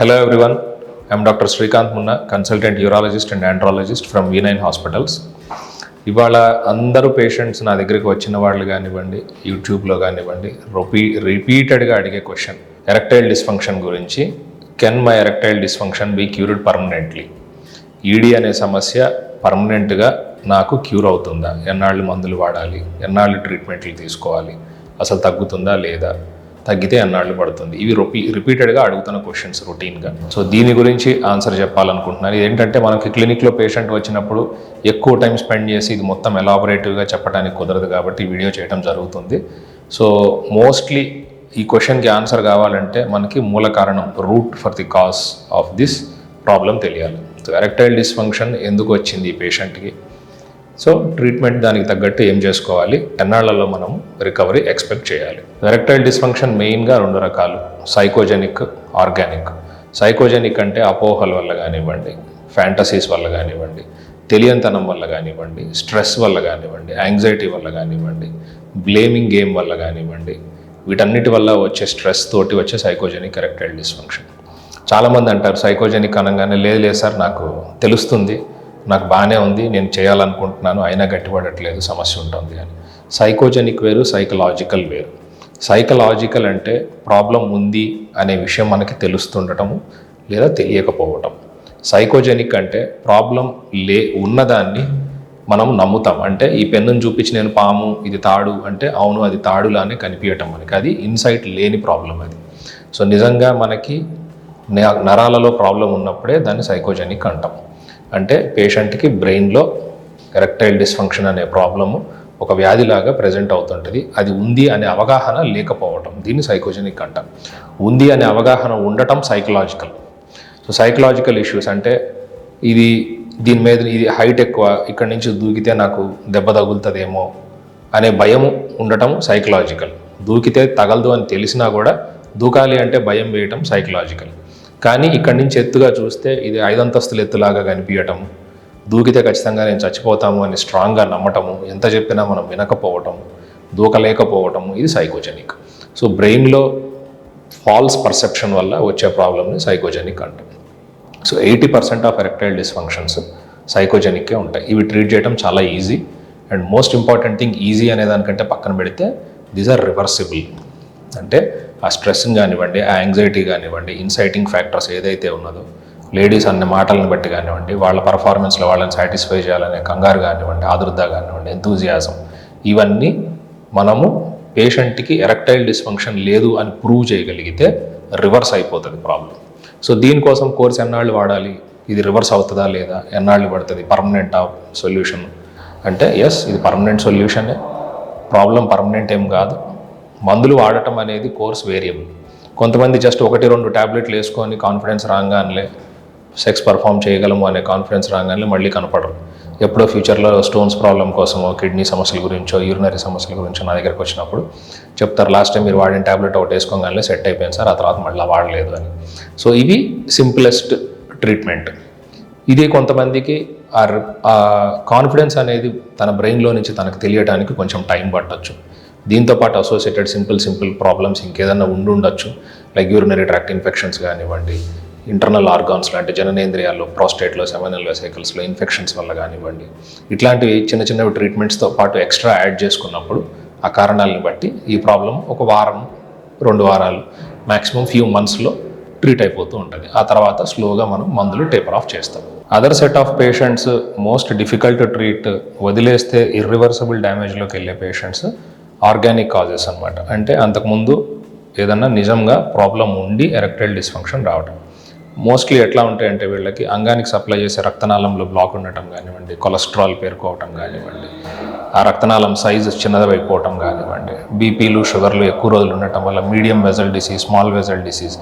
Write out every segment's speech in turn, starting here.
Hello everyone I'm doctor Srikanth Munna consultant urologist and andrologist from from V9 Hospitals. ఇవాళ అందరూ patients నా దగ్గరికి వచ్చిన వాళ్ళు కానివ్వండి యూట్యూబ్లో కానివ్వండి రొపీ రిపీటెడ్గా అడిగే క్వశ్చన్ ఎరెక్టైల్ డిస్ఫంక్షన్ గురించి can my erectile dysfunction be cured permanently E D అనే సమస్య పర్మనెంట్గా నాకు క్యూర్ అవుతుందా? ఎన్నాళ్ళు మందులు వాడాలి? ఎన్నాళ్ళు ట్రీట్మెంట్లు తీసుకోవాలి? అసలు తగ్గుతుందా లేదా? తగ్గితే అన్నాళ్ళు పడుతుంది? ఇవి రొపీ రిపీటెడ్గా అడుగుతున్న క్వశ్చన్స్ రొటీన్గా. సో దీని గురించి ఆన్సర్ చెప్పాలనుకుంటున్నాను ఏంటంటే మనకి క్లినిక్లో పేషెంట్ వచ్చినప్పుడు ఎక్కువ టైం స్పెండ్ చేసి ఇది మొత్తం ఎలాబొరేటివ్గా చెప్పడానికి కుదరదు కాబట్టి వీడియో చేయడం జరుగుతుంది. సో మోస్ట్లీ ఈ క్వశ్చన్కి ఆన్సర్ కావాలంటే మనకి మూల కారణం root for the cause of this problem తెలియాలి. సో ఎరెక్టైల్ డిస్ఫంక్షన్ ఎందుకు వచ్చింది ఈ పేషెంట్కి? సో ట్రీట్మెంట్ దానికి తగ్గట్టు ఏం చేసుకోవాలి? ఎన్నాళ్ళలో మనం రికవరీ ఎక్స్పెక్ట్ చేయాలి? ఎరెక్టైల్ డిస్ఫంక్షన్ మెయిన్గా రెండు రకాలు. Psychogenic organic. సైకోజెనిక్ అంటే అపోహల వల్ల కానివ్వండి ఫ్యాంటసీస్ వల్ల కానివ్వండి తెలియనితనం వల్ల కానివ్వండి స్ట్రెస్ వల్ల కానివ్వండి యాంగ్జైటీ వల్ల కానివ్వండి బ్లేమింగ్ గేమ్ వల్ల కానివ్వండి వీటన్నిటి వల్ల వచ్చే స్ట్రెస్ తోటి వచ్చే సైకోజెనిక్ ఎరెక్టైల్ డిస్ఫంక్షన్. చాలామంది అంటారు సైకోజెనిక్ అనగానే లేదు లేదు సార్ నాకు తెలుస్తుంది. నాకు బాగానే ఉంది నేను చేయాలనుకుంటున్నాను అయినా గట్టిపడట్లేదు సమస్య ఉంటుంది అని. సైకోజెనిక్ వేరు సైకలాజికల్ వేరు. సైకలాజికల్ అంటే ప్రాబ్లం ఉంది అనే విషయం మనకి తెలుస్తుండటము లేదా తెలియకపోవటం. సైకోజెనిక్ అంటే ప్రాబ్లం లే ఉన్నదాన్ని మనం నమ్ముతాం. అంటే ఈ పెన్నును చూపించి నేను పాము ఇది తాడు అంటే అవును అది తాడులానే కనిపించటం మనకి. అది ఇన్సైట్ లేని ప్రాబ్లం అది. సో నిజంగా మనకి నరాలలో ప్రాబ్లం ఉన్నప్పుడే దాన్ని సైకోజెనిక్ అంటాం. అంటే పేషెంట్కి బ్రెయిన్లో ఎరెక్టైల్ డిస్ఫంక్షన్ అనే ప్రాబ్లము ఒక వ్యాధిలాగా ప్రజెంట్ అవుతుంటుంది. అది ఉంది అనే అవగాహన లేకపోవటం దీన్ని సైకోజెనిక్ అంటాం. ఉంది అనే అవగాహన ఉండటం సైకలాజికల్. సో సైకలాజికల్ ఇష్యూస్ అంటే ఇది దీని మీద ఇది హైట్ ఎక్కువ ఇక్కడి నుంచి దూకితే నాకు దెబ్బ తగులుతుందేమో అనే భయం ఉండటం సైకలాజికల్. దూకితే తగలదు అని తెలిసినా కూడా దూకాలి అంటే భయం వేయటం సైకలాజికల్. కానీ ఇక్కడి నుంచి ఎత్తుగా చూస్తే ఇది ఐదంతస్తుల ఎత్తులాగా కనిపించటం దూకితే ఖచ్చితంగా నేను చచ్చిపోతాము అని స్ట్రాంగ్గా నమ్మటము ఎంత చెప్పినా మనం వినకపోవటం దూకలేకపోవటము ఇది సైకోజెనిక్. సో బ్రెయిన్లో ఫాల్స్ పర్సెప్షన్ వల్ల వచ్చే ప్రాబ్లమ్ని సైకోజెనిక్ అంటాం. So eighty percent of erectile dysfunctions సైకోజెనిక్కే ఉంటాయి. ఇవి ట్రీట్ చేయడం చాలా easy. And most important thing easy అనే దానికంటే పక్కన పెడితే దీస్ ఆర్ రివర్సిబుల్. అంటే ఆ స్ట్రెస్ని కానివ్వండి ఆ యాంగ్జైటీ కానివ్వండి ఇన్సైటింగ్ ఫ్యాక్టర్స్ ఏదైతే ఉన్నదో లేడీస్ అన్న మాటలను బట్టి కానివ్వండి వాళ్ళ పర్ఫార్మెన్స్లో వాళ్ళని సాటిస్ఫై చేయాలనే కంగారు కానివ్వండి ఆదుర్ద కానివ్వండి ఎంతూజియాజం ఇవన్నీ మనము పేషెంట్కి ఎరెక్టైల్ డిస్ఫంక్షన్ లేదు అని ప్రూవ్ చేయగలిగితే రివర్స్ అయిపోతుంది ప్రాబ్లం సో దీనికోసం కోర్స్ ఎన్నాళ్ళు వాడాలి? ఇది రివర్స్ అవుతుందా లేదా? ఎన్నాళ్ళు పడుతుంది? పర్మనెంట్ సొల్యూషన్ అంటే ఎస్ ఇది పర్మనెంట్ సొల్యూషనే ప్రాబ్లం పర్మనెంట్ ఏం కాదు. మందులు వాడటం అనేది కోర్స్ వేరియబుల్ కొంతమంది జస్ట్ ఒకటి రెండు ట్యాబ్లెట్లు వేసుకొని కాన్ఫిడెన్స్ రాగానే సెక్స్ పర్ఫామ్ చేయగలము అనే కాన్ఫిడెన్స్ రాగానే మళ్ళీ కనపడరు. ఎప్పుడో ఫ్యూచర్లో స్టోన్స్ ప్రాబ్లం కోసమో కిడ్నీ సమస్యల గురించో యూరినరీ సమస్యల గురించో నా దగ్గరకు వచ్చినప్పుడు చెప్తారు లాస్ట్ టైం మీరు వాడిన ట్యాబ్లెట్ ఒకటి వేసుకోగానే సెట్ అయిపోయింది సార్ ఆ తర్వాత మళ్ళీ వాడలేదు అని. సో ఇవి సింపులెస్ట్ ట్రీట్మెంట్. ఇది కొంతమందికి ఆ కాన్ఫిడెన్స్ అనేది తన బ్రెయిన్లో నుంచి తనకు తెలియడానికి కొంచెం టైం పట్టొచ్చు. దీంతోపాటు అసోసియేటెడ్ సింపుల్ సింపుల్ ప్రాబ్లమ్స్ ఇంకేదైనా ఉండి ఉండొచ్చు లైక్ యూరినరీ ట్రాక్ట్ ఇన్ఫెక్షన్స్ కానివ్వండి ఇంటర్నల్ ఆర్గాన్స్ లాంటి జననేంద్రియాల్లో ప్రోస్టేట్లో సెవెనల్ వెసైకల్స్లో ఇన్ఫెక్షన్స్ వల్ల కానివ్వండి ఇట్లాంటివి చిన్న చిన్నవి ట్రీట్మెంట్స్తో పాటు ఎక్స్ట్రా యాడ్ చేసుకున్నప్పుడు ఆ కారణాలను బట్టి ఈ ప్రాబ్లం ఒక వారం రెండు వారాలు మ్యాక్సిమం ఫ్యూ మంత్స్లో ట్రీట్ అయిపోతూ ఉంటుంది. ఆ తర్వాత స్లోగా మనం మందులు టేపర్ ఆఫ్ చేస్తాం. Other set of patients most difficult treat వదిలేస్తే ఇర్రివర్సబుల్ డ్యామేజ్లోకి వెళ్ళే పేషెంట్స్ ఆర్గానిక్ కాజెస్ అనమాట అంటే అంతకుముందు ఏదన్నా నిజంగా ప్రాబ్లం ఉండి ఎరెక్టైల్ డిస్ఫంక్షన్ రావడం మోస్ట్లీ ఎట్లా ఉంటాయంటే వీళ్ళకి అంగానికి సప్లై చేసే రక్తనాళంలో బ్లాక్ ఉండటం కానివ్వండి కొలెస్ట్రాల్ పేరుకోవటం కానివ్వండి ఆ రక్తనాళం సైజు చిన్నదైపోవటం కానివ్వండి బీపీలు షుగర్లు ఎక్కువ రోజులు ఉండటం వల్ల medium vessel disease small vessel disease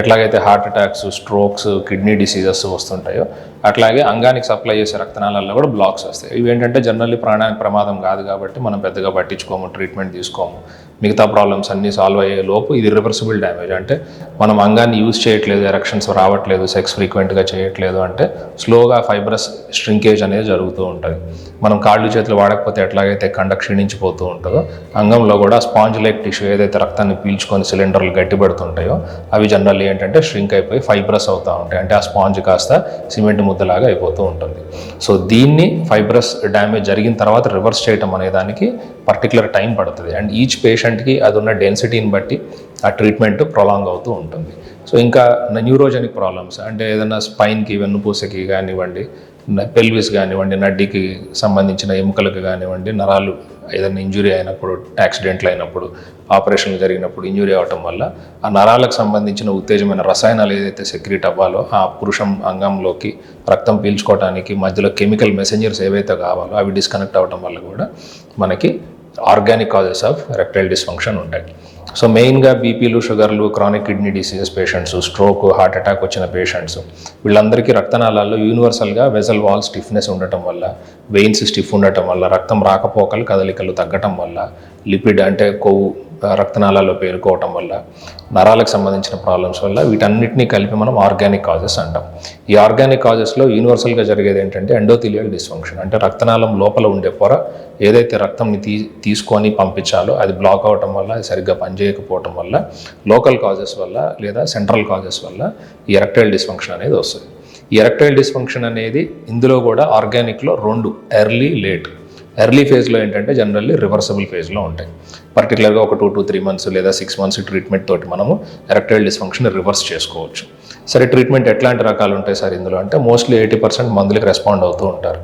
ఎట్లాగైతే heart attacks strokes kidney diseases వస్తుంటాయో అట్లాగే అంగానికి సప్లై చేసే రక్తనాళాల్లో కూడా బ్లాక్స్ వస్తాయి. ఇవి ఏంటంటే జనరల్లీ ప్రాణానికి ప్రమాదం కాదు కాబట్టి మనం పెద్దగా పట్టించుకోము ట్రీట్మెంట్ తీసుకోము. మిగతా ప్రాబ్లమ్స్ అన్నీ సాల్వ్ అయ్యే లోపు ఇది రివర్సిబుల్ డ్యామేజ్ అంటే మనం అంగాన్ని యూజ్ చేయట్లేదు ఎరక్షన్స్ రావట్లేదు సెక్స్ ఫ్రీక్వెంట్గా చేయట్లేదు అంటే స్లోగా ఫైబ్రస్ స్ట్రింకేజ్ అనేది జరుగుతూ ఉంటుంది మనం కాళ్ళు చేతులు వాడకపోతే ఎట్లాగైతే కండ క్షీణించిపోతూ ఉంటుందో అంగంలో కూడా స్పాంజ్ లైక్ టిష్యూ ఏదైతే రక్తాన్ని పీల్చుకొని సిలిండర్లు గట్టిపడుతుంటాయో అవి జనరల్లీ ఏంటంటే షింక్ అయిపోయి ఫైబ్రస్ అవుతూ ఉంటాయి. అంటే ఆ స్పాంజ్ కాస్త సిమెంట్ ముద్దలాగా అయిపోతూ ఉంటుంది. సో దీన్ని ఫైబ్రస్ డ్యామేజ్ జరిగిన తర్వాత రివర్స్ చేయటం అనే దానికి పర్టికులర్ టైం పడుతుంది. అండ్ ఈచ్ పేషెంట్కి అది ఉన్న డెన్సిటీని బట్టి ఆ ట్రీట్మెంట్ ప్రొలాంగ్ అవుతూ ఉంటుంది. సో ఇంకా న్యూరోజెనిక్ ప్రాబ్లమ్స్ అంటే ఏదైనా స్పైన్కి వెన్నుపూసకి కానివ్వండి పెల్విస్ కానివ్వండి నడ్డికి సంబంధించిన ఎముకలకు కానివ్వండి నరాలు ఏదైనా ఇంజురీ అయినప్పుడు యాక్సిడెంట్లు అయినప్పుడు ఆపరేషన్లు జరిగినప్పుడు ఇంజురీ అవటం వల్ల ఆ నరాలకు సంబంధించిన ఉత్తేజమైన రసాయనాలు ఏదైతే సెక్రీట్ అవ్వాలో ఆ పురుషం అంగంలోకి రక్తం పీల్చుకోవడానికి మధ్యలో కెమికల్ మెసెంజర్స్ ఏవైతే కావాలో అవి డిస్కనెక్ట్ అవ్వటం వల్ల కూడా మనకి organic causes of erectile dysfunction ఉంటాయి. సో మెయిన్గా బీపీలు షుగర్లు chronic kidney diseases patients stroke heart attack వచ్చిన పేషెంట్స్ వీళ్ళందరికీ రక్తనాళాల్లో యూనివర్సల్గా వెజల్ వాల్ స్టిఫ్నెస్ ఉండటం వల్ల వెయిన్స్ స్టిఫ్ ఉండటం వల్ల రక్తం రాకపోకలు కదలికలు తగ్గటం వల్ల లిపిడ్ అంటే కొవ్వు ఆ, రక్తనాళాల్లో పేరుకోవటం వల్ల నరాలకు సంబంధించిన ప్రాబ్లమ్స్ వల్ల వీటన్నిటిని కలిపి మనం ఆర్గానిక్ కాజెస్ అంటాం. ఈ ఆర్గానిక్ కాజెస్లో యూనివర్సల్గా జరిగేది ఏంటంటే ఎండోథిలియల్ డిస్ఫంక్షన్ అంటే రక్తనాళం లోపల ఉండే పొర ఏదైతే రక్తంని తీ తీసుకొని పంపించాలో అది బ్లాక్ అవటం వల్ల అది సరిగ్గా పనిచేయకపోవటం వల్ల లోకల్ కాజెస్ వల్ల లేదా సెంట్రల్ కాజెస్ వల్ల ఈ ఎరక్టైల్ డిస్ఫంక్షన్ అనేది వస్తుంది. ఈ ఎరక్టైల్ డిస్ఫంక్షన్ అనేది ఇందులో కూడా ఆర్గానిక్లో రెండు ఎర్లీ లేట్ ఎర్లీ ఫేజ్లో ఏంటంటే జనరల్లీ రివర్సబుల్ ఫేజ్లో ఉంటాయి. పర్టికులర్గా ఒక టూ టు త్రీ మంత్స్ లేదా సిక్స్ మంత్స్ ట్రీట్మెంట్ తోటి మనము ఎరక్టైల్ డిస్ఫంక్షన్ రివర్స్ చేసుకోవచ్చు. సరే ట్రీట్మెంట్ ఎట్లాంటి రకాలు ఉంటాయి సార్ ఇందులో? అంటే మోస్ట్లీ ఎయిటీ పర్సెంట్ మందులకు రెస్పాండ్ అవుతూ ఉంటారు.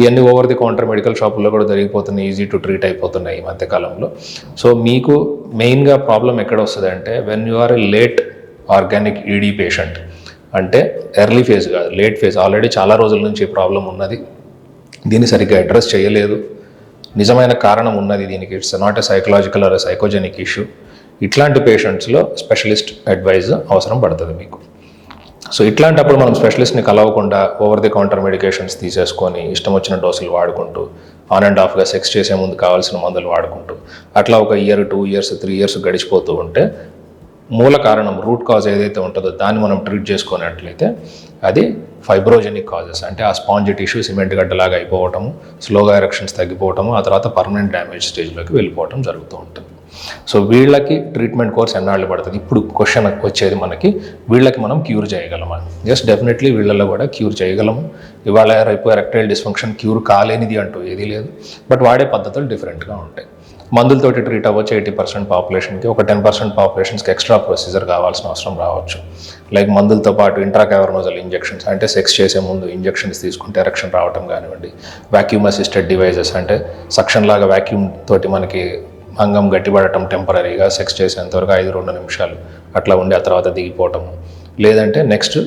ఇవన్నీ ఓవర్ ది కౌంటర్ మెడికల్ షాపుల్లో కూడా జరిగిపోతున్నాయి ఈజీ టు ట్రీట్ అయిపోతున్నాయి ఈ మధ్యకాలంలో సో మీకు మెయిన్గా ప్రాబ్లం ఎక్కడ వస్తుంది అంటే when you are a late organic ED patient అంటే ఎర్లీ ఫేజ్ కాదు లేట్ ఫేజ్. ఆల్రెడీ చాలా రోజుల నుంచి ప్రాబ్లం ఉన్నది. దీన్ని సరిగ్గా అడ్రస్ చేయలేదు. నిజమైన కారణం ఉన్నది దీనికి. It's not a psychological or psychogenic issue ఇట్లాంటి పేషెంట్స్లో స్పెషలిస్ట్ అడ్వైజ్ అవసరం పడుతుంది మీకు. సో ఇట్లాంటప్పుడు మనం స్పెషలిస్ట్ని కలవకుండా ఓవర్ ది కౌంటర్ మెడికేషన్స్ తీసేసుకొని ఇష్టం వచ్చిన డోసులు వాడుకుంటూ ఆన్ అండ్ ఆఫ్గా సెక్స్ చేసే ముందు కావాల్సిన మందులు వాడుకుంటూ అట్లా ఒక year two years three years గడిచిపోతూ ఉంటే మూల కారణం రూట్ కాజ్ ఏదైతే ఉంటుందో దాన్ని మనం ట్రీట్ చేసుకున్నట్లయితే అది ఫైబ్రోజెనిక్ కాజెస్ అంటే ఆ స్పాంజ్ టిష్యూ సిమెంట్ గడ్డలాగా అయిపోవటము స్లోగా ఎరక్షన్స్ తగ్గిపోవటము ఆ తర్వాత పర్మనెంట్ డ్యామేజ్ స్టేజ్లోకి వెళ్ళిపోవటం జరుగుతూ ఉంటుంది. సో వీళ్ళకి ట్రీట్మెంట్ కోర్స్ ఎన్నాళ్ళు పడుతుంది? ఇప్పుడు క్వశ్చన్ వచ్చేది మనకి వీళ్ళకి మనం క్యూర్ చేయగలమా? ఎస్ డెఫినెట్లీ వీళ్ళల్లో కూడా క్యూర్ చేయగలము. ఇవాళ రేపు ఎరెక్టైల్ డిస్ఫంక్షన్ క్యూర్ కాలేనిది అంటూ ఏదీ లేదు. బట్ వాడే పద్ధతులు డిఫరెంట్గా ఉంటాయి. మందులతోటి ట్రీట్ అవ్వచ్చు ఎయిటీ పర్సెంట్ పాపులేషన్కి ఒక టెన్ పర్సెంట్ పాపులేషన్స్కి ఎక్స్ట్రా ప్రొసీజర్ కావాల్సిన అవసరం రావచ్చు. లైక్ మందులతో పాటు ఇంట్రాకావర్నోజల్ ఇంజెక్షన్స్ అంటే సెక్స్ చేసే ముందు ఇంజెక్షన్స్ తీసుకుంటే ఎరక్షన్ రావడం కానివ్వండి. వాక్యూమ్ అసిస్టెడ్ డివైజెస్ అంటే సక్షన్ లాగా వాక్యూమ్ తోటి మనకి అంగం గట్టిపడటం టెంపరీగా సెక్స్ చేసేంతవరకు ఐదు రెండు నిమిషాలు అట్లా ఉండి ఆ తర్వాత దిగిపోవటము. లేదంటే నెక్స్ట్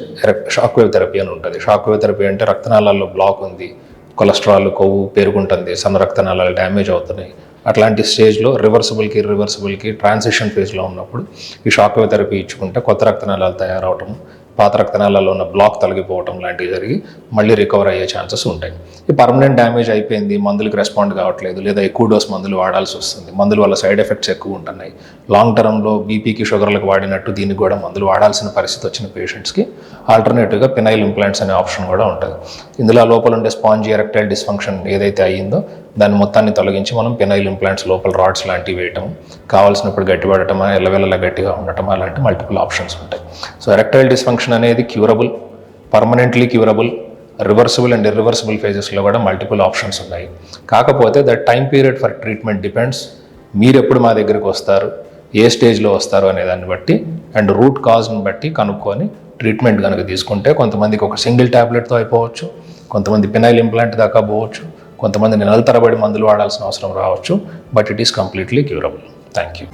షాక్ వేవ్ థెరపీ అని ఉంటుంది. షాక్ వేవ్ థెరపీ అంటే రక్తనాళాల్లో బ్లాక్ ఉంది. కొలెస్ట్రాల్ కొవ్వు పేరుకుంటుంది సన్నరక్తనాళాలు డ్యామేజ్ అవుతున్నాయి. అట్లాంటి స్టేజ్లో రివర్సిబుల్కి రివర్సిబుల్కి ట్రాన్సిషన్ ఫేజ్లో ఉన్నప్పుడు ఈ షాక్ థెరపీ ఇచ్చుకుంటే కొత్త రక్తనాళాలు తయారవటం పాత రక్తనాళాల్లో ఉన్న బ్లాక్ తొలగిపోవటం లాంటివి జరిగి మళ్ళీ రికవర్ అయ్యే ఛాన్సెస్ ఉంటాయి. ఈ పర్మనెంట్ డ్యామేజ్ అయిపోయింది మందులకు రెస్పాండ్ కావట్లేదు లేదా ఎక్కువ డోస్ మందులు వాడాల్సి వస్తుంది. మందుల వల్ల సైడ్ ఎఫెక్ట్స్ ఎక్కువ ఉంటున్నాయి. లాంగ్ టర్మ్లో బీపీకి షుగర్లకు వాడినట్టు దీనికి కూడా మందులు వాడాల్సిన పరిస్థితి వచ్చిన పేషెంట్స్కి ఆల్టర్నేటివ్గా పినైల్ ఇంప్లాంట్స్ అనే ఆప్షన్ కూడా ఉంటుంది. ఇందులో లోపల ఉండే స్పాంజీ ఎరెక్టైల్ డిస్ఫంక్షన్ ఏదైతే అయ్యిందో దాన్ని మొత్తాన్ని తొలగించి మనం పినైల్ ఇంప్లాంట్స్ లోపల రాడ్స్ లాంటివి వేయటం కావాల్సినప్పుడు గట్టిపడటమా ఎల్లవెల్లలా గట్టిగా ఉండటం అలాంటి మల్టిపుల్ ఆప్షన్స్ ఉంటాయి. సో ఎరెక్టైల్ డిస్ఫంక్షన్ అనేది curable permanently curable reversible and irreversible ఫేజెస్లో కూడా మల్టిపుల్ ఆప్షన్స్ ఉన్నాయి. కాకపోతే the time period for treatment depends మీరు ఎప్పుడు మా దగ్గరికి వస్తారు ఏ స్టేజ్లో వస్తారు అనే దాన్ని బట్టి అండ్ రూట్ కాజ్ని బట్టి కనుక్కొని ట్రీట్మెంట్ కనుక తీసుకుంటే కొంతమందికి ఒక సింగిల్ ట్యాబ్లెట్తో అయిపోవచ్చు కొంతమంది పినైల్ ఇంప్లాంట్ దాకా పోవచ్చు కొంతమంది నెలల తరబడి మందులు వాడాల్సిన అవసరం రావచ్చు but it is completely curable. Thank you